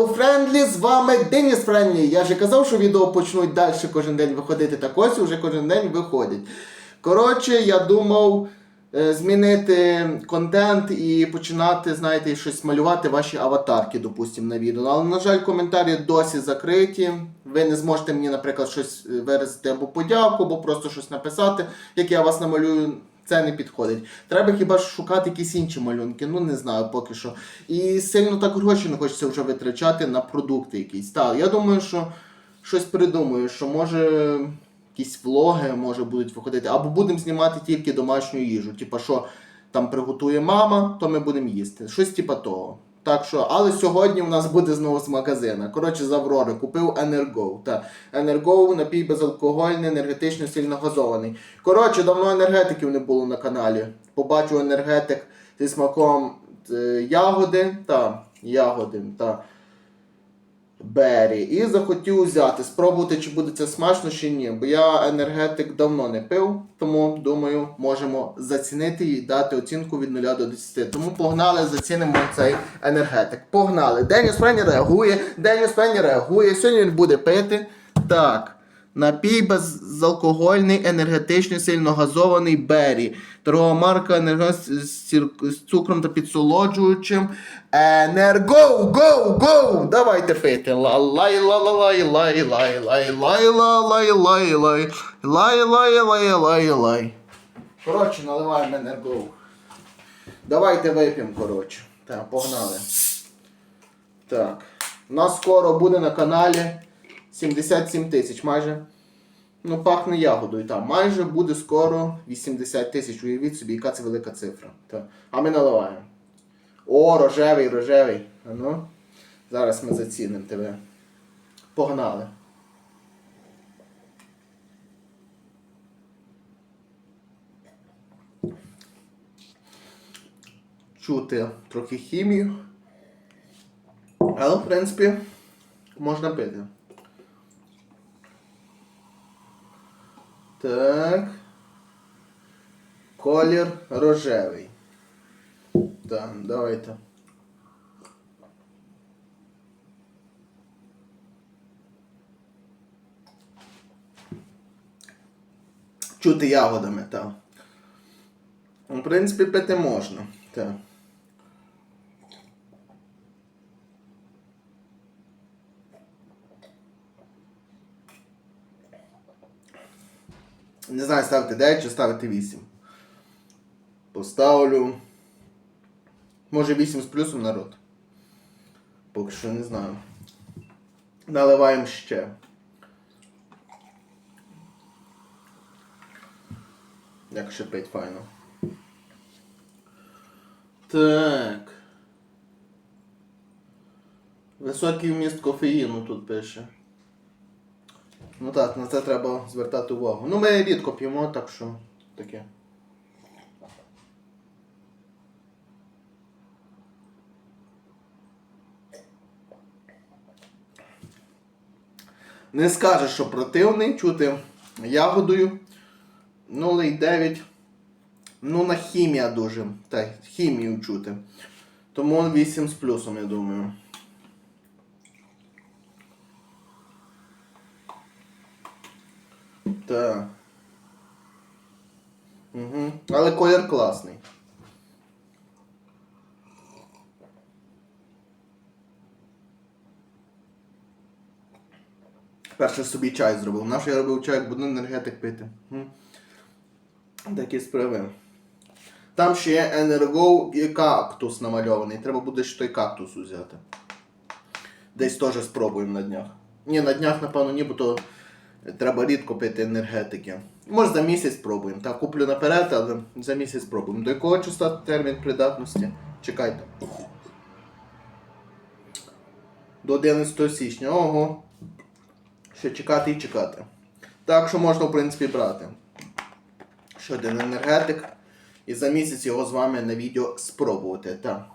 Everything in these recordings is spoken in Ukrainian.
відео Френдлі, з вами Деніс Френдлі. Я вже казав, що відео почнуть далі кожен день виходити, так ось вже кожен день виходять. Коротше, я думав е, змінити контент і починати, знаєте, щось малювати ваші аватарки, допустимо, на відео. Але, на жаль, коментарі досі закриті. Ви не зможете мені, наприклад, щось е, виразити або подяку, або просто щось написати, як я вас намалюю. Це не підходить. Треба хіба ж шукати якісь інші малюнки, ну не знаю поки що. І сильно так гроші не хочеться вже витрачати на продукти якісь. Так, я думаю, що щось придумаю, що може якісь влоги може будуть виходити, або будемо знімати тільки домашню їжу. Типа, що там приготує мама, то ми будемо їсти. Щось типа того. Так що, але сьогодні у нас буде знову з магазина. Коротше, з Аврори купив Енерго. Та напій безалкогольний, енергетично сильно газований. Коротше, давно енергетиків не було на каналі. Побачив енергетик зі смаком е, ягоди та ягоди та бері. І захотів взяти, спробувати, чи буде це смачно чи ні. Бо я енергетик давно не пив, тому думаю, можемо зацінити і дати оцінку від 0 до 10. Тому погнали, зацінимо цей енергетик. Погнали. Деніс Френі реагує, Деніс Френі реагує. Сьогодні він буде пити. Так. Напій безалкогольний, енергетичний, сильно газований Бері. Торгова марка енерго з, цукром та підсолоджуючим. Енерго, го, го! Давайте пити. ла лай ла ла лай лай лай лай лай лай лай лай лай лай лай лай лай Коротше, наливаємо енерго. Давайте вип'ємо, коротше. Так, погнали. Так. У нас скоро буде на каналі 77 тисяч майже. Ну, пахне ягодою, так. Майже буде скоро 80 тисяч. Уявіть собі, яка це велика цифра. Так. А ми наливаємо. О, рожевий, рожевий. А ну. Зараз ми зацінимо тебе. Погнали. Чути трохи хімію. Але, в принципі, можна пити. Так. Колір рожевий. Так, давайте. Чути ягодами, так. В принципі, пити можна. Так. Не знаю, ставити 9 чи ставити 8. Поставлю. Може 8 з плюсом народ. Поки що не знаю. Наливаємо ще. Як шипить файно. Так. Високий вміст кофеїну тут пише. Ну так, на це треба звертати увагу. Ну ми рідко п'ємо, так що таке. Не скажеш, що противний, чути ягодою. 0,9. Ну, на хімія дуже. Так, хімію чути. Тому 8 з плюсом, я думаю. Так. Угу. Але колір класний. Перше собі чай зробив. Наш я робив чай, як буду енергетик пити. Такі справи. Там ще є енерго і кактус намальований. Треба буде ще той кактус взяти. Десь теж спробуємо на днях. Ні, на днях, напевно, ні, бо то треба рідко пити енергетики. Може за місяць спробуємо. Так, куплю наперед, але за місяць спробуємо. До якого числа термін придатності? Чекайте. До 11 січня. Ого. Ще чекати і чекати. Так що можна, в принципі, брати. Ще один енергетик. І за місяць його з вами на відео спробувати. Так.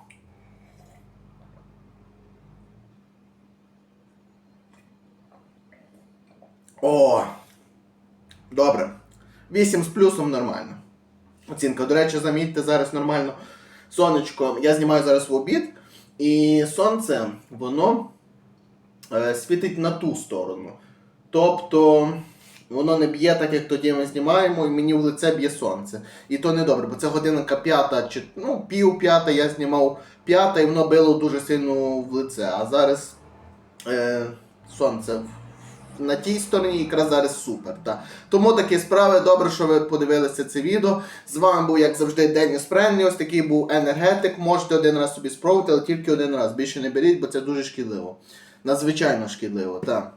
О! Добре. 8 з плюсом нормально. Оцінка. До речі, замітьте зараз нормально. Сонечко. Я знімаю зараз в обід. І сонце, воно е, світить на ту сторону. Тобто воно не б'є так, як тоді ми знімаємо, і мені в лице б'є сонце. І то не добре, бо це годинка п'ята чи ну, пів п'ята, я знімав п'ята, і воно било дуже сильно в лице. А зараз е, сонце на тій стороні якраз зараз супер. Та. Тому такі справи. Добре, що ви подивилися це відео. З вами був, як завжди, Деніс Френлі. Ось такий був енергетик. Можете один раз собі спробувати, але тільки один раз. Більше не беріть, бо це дуже шкідливо. Надзвичайно шкідливо. Так.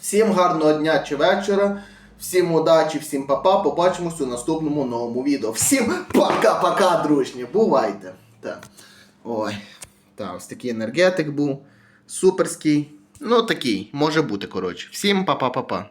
Всім гарного дня чи вечора. Всім удачі, всім папа. Побачимось у наступному новому відео. Всім пока-пока, дружні. Бувайте. Так. Ой. Так, ось такий енергетик був. Суперський. Ну, такий, може бути, коротше. Всім па-па-па-па.